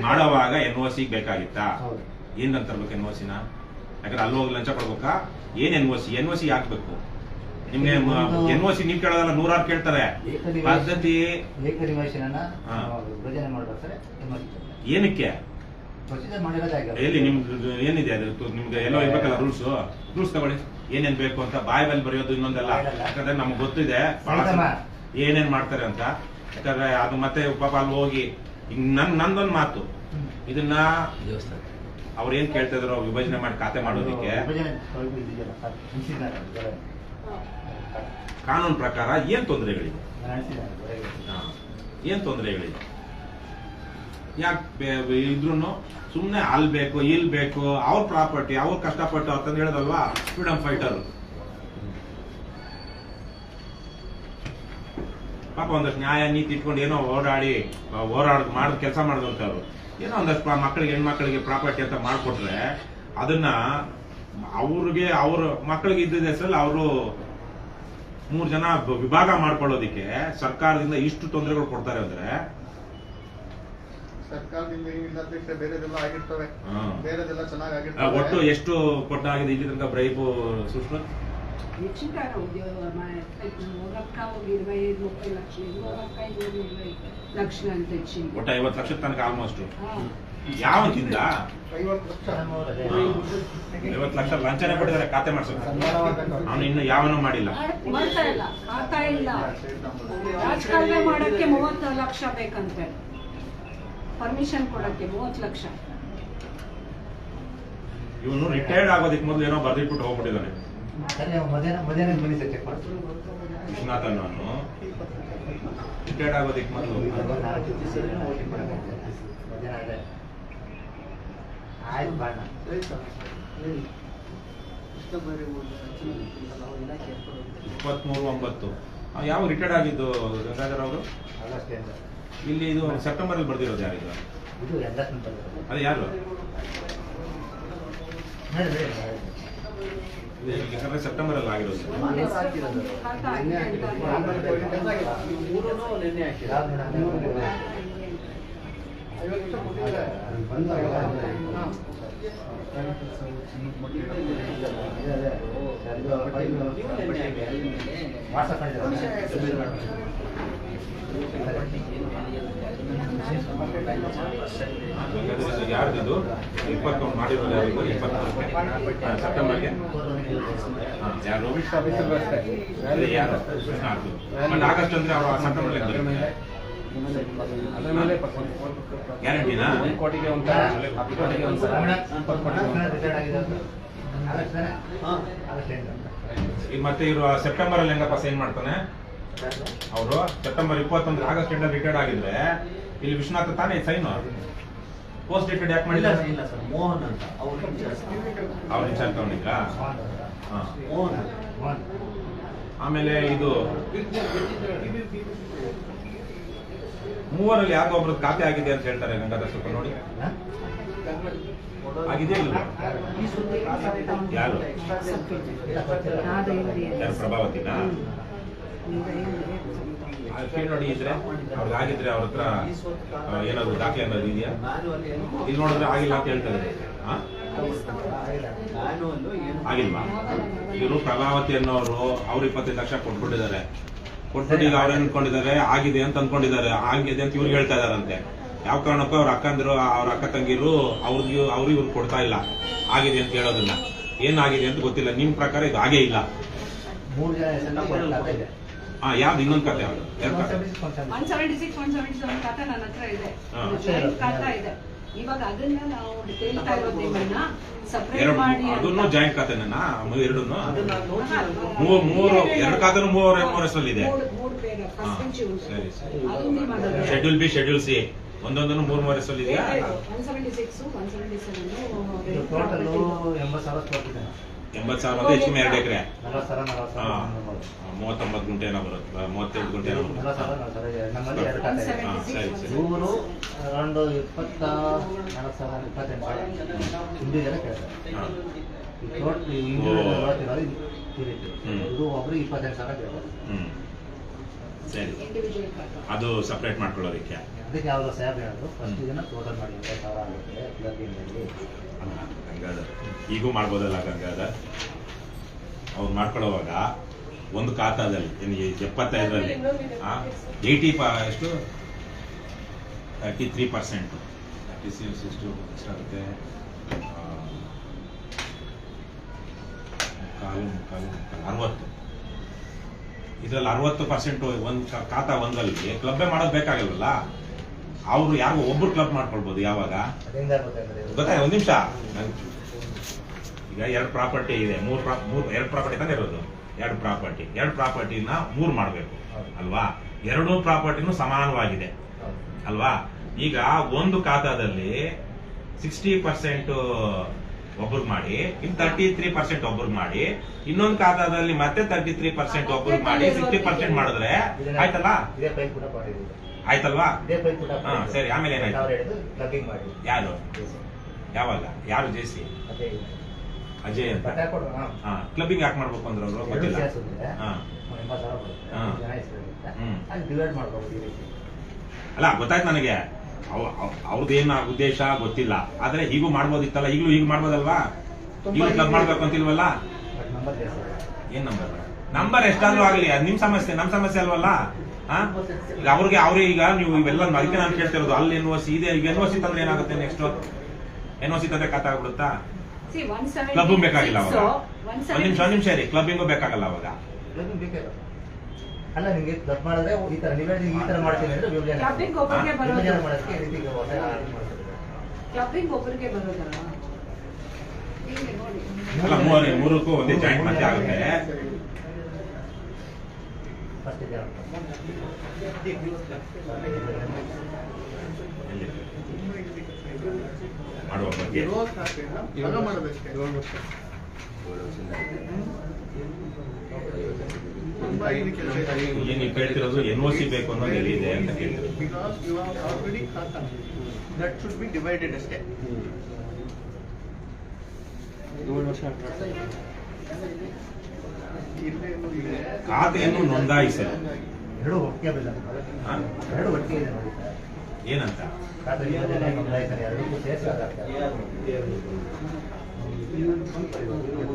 ಮಾಡೋವಾಗ ಎನ್ ಒ ಸಿ ಬೇಕಾಗಿತ್ತಾ? ಹೌದು. ಏನ್ ತರ್ಬೇಕು ಎನ್ ಒ ಸಿನ ಯಾಕಂದ್ರೆ ಅಲ್ಲಿ ಹೋಗಿ ಲಂಚ ಕೊಡ್ಬೇಕಾ? ಏನ್ N O C N O C ಹಾಕ್ಬೇಕು. ನಿಮ್ಗೆ ಎನ್ ಒ ಸಿ ನೀವ್ ಕೇಳೋದಲ್ಲ ನೂರಾರು ಕೇಳ್ತಾರೆ. ಪದ್ಧತಿ ಏನಕ್ಕೆ? ಪ್ರೊಸೀಜರ್. ಎಲ್ಲಿ ನಿಮ್ದು ಏನಿದೆ ಅದು ತು- ನಿಮ್ಗೆ ಎಲ್ಲೋ ಇರ್ಬೇಕಲ್ಲ ರೂಲ್ಸ್ ರೂಲ್ಸ್ ತಗೊಳ್ಳಿ ಏನೇನ್ ಬೇಕು ಅಂತ ಬಾಯ್ ಬಲ್ಲಿ ಬರೆಯೋದು ಇನ್ನೊಂದಲ್ಲ. ಯಾಕಂದ್ರೆ ನಮ್ಗೆ ಗೊತ್ತಿದೆ ಬಹಳ. ಏನೇನ್ ಮಾಡ್ತಾರೆ ಅಂತ ಯಾಕಂದ್ರೆ ಅದು ಮತ್ತೆ ಪಾಪ ಅಲ್ಲಿ ಹೋಗಿ ಈಗ ನನ್ ನಂದೊಂದ್ ಮಾತು ಹ್ಮ್. ಇದನ್ನ ಅವ್ರು ಏನ್ ಕೇಳ್ತಾ ಇದ್ರು ವಿಭಜನೆ ಮಾಡಿ ಖಾತೆ ಮಾಡೋದಕ್ಕೆ ವಿಭಜನೆ ಇದೆಯಲ್ಲ, ಅದು ಅದು. ಕಾನೂನು ಪ್ರಕಾರ ಏನ್ ತೊಂದರೆಗಳಿದೆ ಹೊರಗೆ. ಹಾ. ಏನ್ ತೊಂದರೆಗಳಿದೆ ಯಾಕೆ ಇದ್ರು ಸುಮ್ಮನೆ ಅಲ್ಲಿ ಬೇಕು ಇಲ್ಲಿ ಬೇಕು, ಅವ್ರ ಪ್ರಾಪರ್ಟಿ, ಅವ್ರ ಕಷ್ಟಪಟ್ಟು ಅಂತಂದು ಹೇಳೋದಲ್ವಾ ಫ್ರೀಡಮ್ ಫೈಟರ್ ಪಾಪ ಒಂದಷ್ಟು ನ್ಯಾಯ, ನೀತಿ ಇಟ್ಕೊಂಡು ಏನೋ ಓಡಾಡಿ ಹೋರಾಡ್, ಮಾಡೋದು ಕೆಲಸ ಮಾಡಿದಂಥವ್ರು. ಏನೋ ಒಂದಷ್ಟು ಮಕ್ಕಳಿಗೆ ಹೆಣ್ಮಕ್ಳಿಗೆ ಪ್ರಾಪರ್ಟಿ ಅಂತ ಮಾಡಿಕೊಟ್ರೆ ಅದನ್ನ ಅವ್ರಿಗೆ, ಅವ್ರ ಮಕ್ಕಳಿಗೆ ಇದ್ದ ಹೆಸರಲ್ಲಿ ಅವರು ಮೂರು ಜನ ವಿಭಾಗ ಮಾಡ್ಕೊಳ್ಳೋದಿಕ್ಕೆ ಸರ್ಕಾರದಿಂದ ಇಷ್ಟು ತೊಂದರೆಗಳು ಕೊಡ್ತಾರೆ ಅಂದ್ರೆ ಸರ್ಕಾರದಿಂದ ಈ ನಿರ್ದೇಶ ಬೇರೆದೆಲ್ಲ ಆಗಿರ್ತವೆ. ಬೇರೆದೆಲ್ಲ ಚೆನ್ನಾಗಿ ಆಗಿರ್ತವೆ ಒಟ್ಟು ಎಷ್ಟು ಕೊಟ್ಟ ಆಗಿದೆ ಇಲ್ಲಿ ತನಕ ಬ್ರೈಬು ಸುಷ್ಮಾ ತನಕ ಲಂಚನೆ ಕೊಟ್ಟಿದ್ದಾರೆ ಖಾತೆ ಮಾಡ್ಸೋ ಅವನು ಇನ್ನು ಯಾವನು ಮಾಡಿಲ್ಲ. ಮಾಡ್ತಾ ಇಲ್ಲ. ಇಲ್ಲ. ರಾಜಕಾರಣ ಮಾಡಕ್ಕೆ ಮೂವತ್ತು ಲಕ್ಷ ಪರ್ಮಿಷನ್ ಕೊಡಕ್ಕೆ ಮೂವತ್ತು ಲಕ್ಷ. ಇವನು ರಿಟೈರ್ಡ್ ಆಗೋದಕ್ಕೆ ಮೊದಲು ಏನೋ ಬರ್ದಿಟ್ಬಿಟ್ಟು ಹೋಗ್ಬಿಟ್ಟಿದ್ದಾನೆ. ವಿಶ್ವನಾಥ್ ಅನ್ನೋನು ರಿಟೈರ್ಡ್ ಆಗೋದಕ್ಕೆ ಮೊದಲು ಆಯ್ತು ಬಾಣ. ಇಪ್ಪತ್ಮೂರು ಒಂಬತ್ತು. ಯಾವ ರಿಟೈರ್ಡ್ ಆಗಿದ್ದು ಗಂಗಾಧರ್ ಅವರು? ಇಲ್ಲಿ ಇದು ಸೆಪ್ಟೆಂಬರ್ ಅಲ್ಲಿ ಬರ್ದಿರೋದು ಯಾರು ಇದು ಎಂದಷ್ಟು ಬಂದಿರೋದು ಅದು ಯಾರು ನೋಡಿ ನೋಡಿ ಇದು ಯಾಕಂದ್ರೆ ಸೆಪ್ಟೆಂಬರ್ ಅಲ್ಲಿ ಆಗಿರೋದು. ವಾಟ್ಸಪ್ ಯಾರ್ದಿದು? ಇಪ್ಪತ್ತೊಂದು ಮಾಡಿರೋದು ಸೆಪ್ಟೆಂಬರ್ಗೆ? ಯಾರು? ಯಾರು? ಆಗಸ್ಟ್ ಅಂದ್ರೆ ಅವರು ಸೆಪ್ಟೆಂಬರ್ ಗ್ಯಾರಂಟಿನಾ ಒಂದು ಕೋಟಿಗೆ ಒಂದು ಹತ್ತು ಕೋಟಿಗೆ ಒಂದು ಮತ್ತೆ ಇವರು ಸೆಪ್ಟೆಂಬರ್ ಅಲ್ಲಿ ಹೆಂಗಪ್ಪ ಸೈನ್ ಮಾಡ್ತಾನೆ? ಅವರು ಸೆಪ್ಟೆಂಬರ್ ಇಪ್ಪತ್ತೊಂದು ಆಗಸ್ಟ್ ಎಂಡ್ ರಿಟೈರ್ಡ್ ಆಗಿದ್ರೆ ಇಲ್ಲಿ ವಿಶ್ವನಾಥ ತಾನೇ ಸೈನ್? ಪೋಸ್ಟ್ ಡೇಟೆಡ್ ಯಾಕೆ ಮಾಡಿಲ್ಲ ಇಲ್ಲ ಸರ್. ಮೋಹನ್ ಅಂತ. ಅವ್ರ ಅವ್ರ ವಿಚಾರ ತಗೊಂಡಿದ್ರಾ? ಹಾ. ಮೋಹನ್. ಆಮೇಲೆ ಇದು ಮೂವರಲ್ಲಿ ಯಾಕೋ ಒಬ್ರದ್ದು ಖಾತೆ ಆಗಿದೆ ಅಂತ ಹೇಳ್ತಾರೆ ಗಂಗಾಧರ್ ಸ್ವಲ್ಪ ನೋಡಿ. ಆಗಿದೆ ಇಲ್ಲ ಯಾರು? ಯಾರು ಪ್ರಭಾವತಿನಾ? ನೋಡಿ ಇದ್ರೆ, ಅವ್ರಿಗೆ ಆಗಿದ್ರೆ ಅವ್ರ ಹತ್ರ ಏನಾದ್ರು ದಾಖಲೆ ಏನಾದ್ರು ಇದೆಯಾ? ಇಲ್ಲಿ ನೋಡಿದ್ರೆ ಆಗಿಲ್ಲ ಅಂತ ಹೇಳ್ತಾರೆ ಹಾ? ಆಗಿಲ್ವಾ? ಇವರು ಪ್ರಭಾವತಿ ಅನ್ನೋರು ಅವ್ರು ಇಪ್ಪತ್ತೈದು ಲಕ್ಷ ಕೊಟ್ಬಿಟ್ಟಿದ್ದಾರೆ. ಕೊಟ್ಬಿಟ್ಟು ಈಗ ಅವ್ರು ಅನ್ಕೊಂಡಿದ್ದಾರೆ? ಆಗಿದೆ ಅಂತ ಅನ್ಕೊಂಡಿದ್ದಾರೆ. ಆಗಿದೆ ಅಂತ ಇವ್ರಿಗೆ ಹೇಳ್ತಾ ಇದಾರಂತೆ ಯಾವ ಕಾರಣಕ್ಕೂ ಅವ್ರ ಅಕ್ಕಂದ್ರು, ಅವ್ರ ಅಕ್ಕ ತಂಗಿರು ಅವ್ರಿಗೆ ಅವ್ರಿಗೆ ಇವ್ರು ಕೊಡ್ತಾ ಇಲ್ಲ. ಆಗಿದೆ ಅಂತ ಹೇಳೋದನ್ನ. ಏನಾಗಿದೆ ಅಂತ ಗೊತ್ತಿಲ್ಲ. ನಿಮ್ ಪ್ರಕಾರ ಇದು ಆಗೇ ಇಲ್ಲ. ಹಾ ಯಾವ್ದು ಇನ್ನೊಂದು ಖಾತೆ ಯಾವ್ದು? ಎರಡು ಕತೆ. One seventy six one seventy seven ಖಾತಾ ನನ್ನ ಹತ್ರ ಇದೆ. ಹಾ. ಜಾಯಿಂಟ್ ಖಾತಾ ಇದೆ. ಇವಾಗ ಅದನ್ನ ನಾವು ಸಪರೇಟ್ ಎರಡು ಮಾಡಿ ಅದನ್ನು ಅಂತ. ಜಾಯಿಂಟ್ ಖಾತೆನ ಎರಡೂ ಅದನ್ನ ಮೂರು ಮೂರು. ಎರಡು ಖಾತೆನೂ ಮೂರು ಮೂರು ಹೆಸರಲ್ಲಿದೆ ಮೂರು ಹಾ, ಫಸ್ಟ್ ಸರಿ ಮಾಡೋದು. ಶೆಡ್ಯೂಲ್ ಬಿ ಶೆಡ್ಯೂಲ್ ಸಿ ಒಂದೊಂದನ್ನು ಮೂರು ಮೂರು ಹೆಸರಲ್ಲಿದೆಯಾ one seventy six one seventy ಇದು ಟೋಟಲ್ ಎಂಬತ್ತು ಸಾವಿರ ಕೊಟ್ಟಿದ್ದಾನೆ ಎಂಬತ್ತು ಸಾವಿರ ಅಂದ್ರೆ ಹೆಚ್ಚು ಎರಡು ಎಕರೆ. ಮೂವತ್ತೊಂಬತ್ತು ಗುಂಟೆ ಏನೋ ಬರುತ್ತೆ. ಮೂವತ್ತೆರಡು ಗುಂಟೆ ಏನೋ ಸರಿ ಸರಿ. ಇವರು ಅರೌಂಡ್ ಇಪ್ಪತ್ತ ನಾಲ್ಕು ಸಾವಿರ ಇಪ್ಪತ್ತೆಂಟು ಸಾವಿರ ಇಂಡಿವಿಜುವಲ್ ಕೇಳ್ತಾರೆ. ಹಾ. ಈ ಟೋಟಲ್ ಇಂಡಿವಿಜುವಲ್ ಇದು ಇಪ್ಪತ್ತೆಂಟು ಸಾವಿರ ಕೇಳ್ತಾರೆ. ಸರಿ. ಅದು ಸಪ್ರೇಟ್ ಮಾಡ್ಕೊಳ್ಳೋದಕ್ಕೆ. ಅದಕ್ಕೆ ಯಾವಾಗ ಸಾಹೇಬ್ ಹೇಳಿದ್ರು ಫಸ್ಟ್ ದಿನ ಟೋಟಲ್ ಮಾಡಿ ಇಪ್ಪತ್ತು ಸಾವಿರ ಆಗುತ್ತೆ ಗಂಗಾಧರ್. ಈಗೂ ಮಾಡ್ಬೋದಲ್ಲ ಗಂಗಾಧರ್? ಅವ್ರು ಮಾಡ್ಕೊಳ್ಳೋವಾಗ ಒಂದು ಖಾತಾದಲ್ಲಿ ನಿಮಗೆ ಎಪ್ಪತ್ತೈದರಲ್ಲಿ ಏಯ್ಟಿ ಪ ಎಷ್ಟು? Thirty three percent thirty six ಎಷ್ಟು ಎಷ್ಟಾಗುತ್ತೆ ಆ, ಮುಕ್ಕಾಲು ಮುಕ್ಕಾಲು ಮುಕ್ಕಾಲು ಅರವತ್ತು. ಇದರಲ್ಲಿ ಅರವತ್ತು ಪರ್ಸೆಂಟು ಒಂದು ಖಾತಾ ಒಂದರಲ್ಲಿ ಕ್ಲಬ್ಬೇ ಮಾಡೋದು ಬೇಕಾಗಿಲ್ವಲ್ಲ? ಅವರು ಯಾರು ಒಬ್ರು ಕ್ಲಬ್ ಮಾಡ್ಕೊಳ್ಬೋದು ಯಾವಾಗ? ಗೊತ್ತಾಯ್ ಒಂದ್ ನಿಮಿಷ. ಈಗ ಎರಡು ಪ್ರಾಪರ್ಟಿ ಇದೆ. ಮೂರು ಮೂರ್ ಮೂರು ಎರಡು ಪ್ರಾಪರ್ಟಿ ತಾನೇ ಇರೋದು? ಎರಡು ಪ್ರಾಪರ್ಟಿ ಎರಡು ಪ್ರಾಪರ್ಟಿನ ಮೂರು ಮಾಡಬೇಕು. ಅಲ್ವಾ? ಎರಡೂ ಪ್ರಾಪರ್ಟಿನೂ ಸಮಾನವಾಗಿದೆ. ಅಲ್ವಾ? ಈಗ ಒಂದು ಖಾತಾದಲ್ಲಿ ಸಿಕ್ಸ್ಟಿ ಪರ್ಸೆಂಟ್ ಒಬ್ರು ಮಾಡಿ ಇನ್ ತರ್ಟಿ ತ್ರೀ ಪರ್ಸೆಂಟ್ ಒಬ್ರಿಗೆ ಮಾಡಿ ಇನ್ನೊಂದು ಖಾತಾದಲ್ಲಿ ಮತ್ತೆ ತರ್ಟಿ ತ್ರೀ ಪರ್ಸೆಂಟ್ ಒಬ್ರಿಗೆ ಮಾಡಿ ಸಿಕ್ಸ್ಟಿ ಪರ್ಸೆಂಟ್ ಮಾಡಿದ್ರೆ ಆಯ್ತಲ್ಲ? ಆಯ್ತಲ್ವಾ? ಹಾ, ಸರಿ, ಆಮೇಲೆ ಏನಾಯ್ತು? ಯಾರು? ಯಾವಾಗ ಯಾರು ಜೇಸಿ ಅಜಯ್ ಅಂತ. ಹಾ ಕ್ಲಬ್ಬಿಂಗ್ ಯಾಕೆ ಮಾಡ್ಬೇಕು ಅಂದ್ರೆ ಅವರು? ಗೊತ್ತಿಲ್ಲ. ಅಲ್ಲಿ ಗೊತ್ತಾಯ್ತು ನನಗೆ. ಅವ್ರದ್ದೇನ ಉದ್ದೇಶ ಗೊತ್ತಿಲ್ಲ. ಆದ್ರೆ ಹೀಗೂ ಮಾಡ್ಬೋದಿತ್ತಲ್ಲ? ಈಗಲೂ ಹೀಗೆ ಮಾಡ್ಬೋದಲ್ವಾ? ಈಗಲೂ ಕ್ಲಬ್ ಮಾಡ್ಬೇಕು ಅಂತಿಲ್ವಲ್ಲ? ಏನ್ ನಂಬರ್ ನಂಬರ್ ಎಷ್ಟಾದ್ರೂ ಆಗ್ಲಿ ಅದ್ ನಿಮ್ ಸಮಸ್ಯೆ ನಮ್ ಸಮಸ್ಯೆ ಅಲ್ವಲ್ಲ? ಈಗ ಅವ್ರಿಗೆ ಅವ್ರಿಗೆ ಈಗ ನೀವು ಇವೆಲ್ಲ ಅದಕ್ಕೆ ನಾನು ಕೇಳ್ತಿರೋದು ಅಲ್ಲಿ ಎನ್ ಸಿ ಇದೆ. ಈಗ ಎನ್ ಸಿ ತಂದ್ರೆ ಏನಾಗುತ್ತೆ ನೆಕ್ಸ್ಟ್ ಎನ್ ಸಿ ತಂದ್ರೆ ಖಾತೆ ಆಗ್ಬಿಡುತ್ತಾ? See, 176 ಕ್ಲಬ್ ಬೇಕಾಗಿಲ್ಲ ಅವಾಗ. ಒಂದ್ ನಿಮಿಷ ಒಂದ್ ನಿಮಿಷ ರೀ ಕ್ಲಬ್ಬಿಂಗು ಬೇಕಾಗಲ್ಲ ಅವಾಗ. ಅಲ್ಲ ನಿಮ್ಗೆ ಕ್ಲಬ್ ಮಾಡಿದ್ರೆ ಈ ತರ ನೀವೇ ಈ ತರ ಮಾಡ್ತೀನಿ ಅಂದ್ರೆ ವಿಭಜನೆ ಮಾಡೋದಕ್ಕೆ ರೀತಿ. ಕ್ಲಬ್ಬಿಂಗ್ ಒಬ್ಬರಿಗೆ ಬರೋದಲ್ಲ? ಅಲ್ಲ ಮೂರು ಮೂರಕ್ಕೂ ಒಂದೇ ಜಾಯಿಂಟ್ ಮತ್ತೆ ಆಗುತ್ತೆ. ಫಸ್ಟ್ ಇದೆ ಎಲ್ಲಿ? ಮಾಡುವ ಬಗ್ಗೆ ನೀವು ಕೇಳ್ತಿರೋದು ಎನ್ ಒ ಸಿ ಬೇಕು ಅನ್ನೋದು ಎಲ್ಲಿದೆ ಅಂತ ಕೇಳ್ತಿರೋದು because you are already that should be divided ಅಷ್ಟೇ ಇಲ್ಲೇನು ಇದೆ ಖಾತೆಯನ್ನು ನೋಂದಾಯಿಸಲು. ಎರಡು ಒಟ್ಟಿಗೆ? ಎರಡು ಒಟ್ಟಿಗೆ ಇದೆ ನೋಡಿ ಏನಂತ?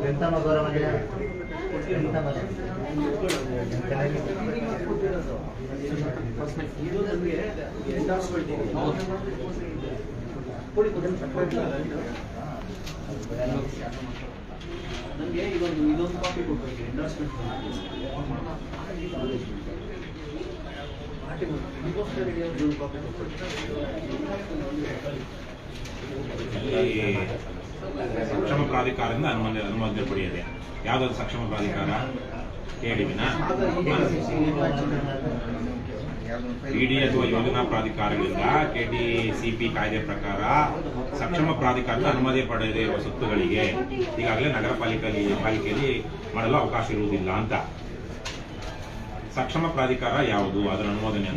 ಎಂತ ಗೌರವ ಮಂದಿರ ಎಂತ ಮನೆ ಚೆನ್ನಾಗಿ ನನಗೆ ಇದೊಂದು ಇದೊಂದು ಕಾಪಿ ಕೊಡ್ಬೇಕು ಎಂಡೋರ್ಸ್ಮೆಂಟ್ ಕಾಪಿ ಇಲ್ಲಿ ಸಕ್ಷಮ ಪ್ರಾಧಿಕಾರದಿಂದ ಅನುಮತಿ ಅನುಮೋದನೆ ಪಡೆಯದೆ. ಯಾವ್ದಾದ್ರು ಸಕ್ಷಮ ಪ್ರಾಧಿಕಾರ ಕೇಳಿವಿನ ಇಡಿ ಅಥವಾ ಯೋಜನಾ ಪ್ರಾಧಿಕಾರಗಳಿಂದ ಕೆಟಿಸಿಪಿ ಕಾಯ್ದೆ ಪ್ರಕಾರ ಸಕ್ಷಮ ಪ್ರಾಧಿಕಾರದ ಅನುಮತಿ ಪಡೆದಿರುವ ಇರುವ ಸ್ವತ್ತುಗಳಿಗೆ ಈಗಾಗಲೇ ನಗರ ಪಾಲಿಕೆಯಲ್ಲಿ ಪಾಲಿಕೆಯಲ್ಲಿ ಮಾಡಲು ಅವಕಾಶ ಇರುವುದಿಲ್ಲ ಅಂತ. ಸಕ್ಷಮ ಪ್ರಾಧಿಕಾರ ಯಾವುದು? ಅದರ ಅನುಮೋದನೆ.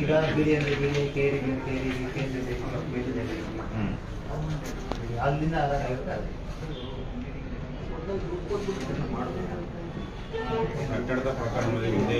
ಕಟ್ಟಡದ ಪ್ರಕರಣದಲ್ಲಿ ಇದೇ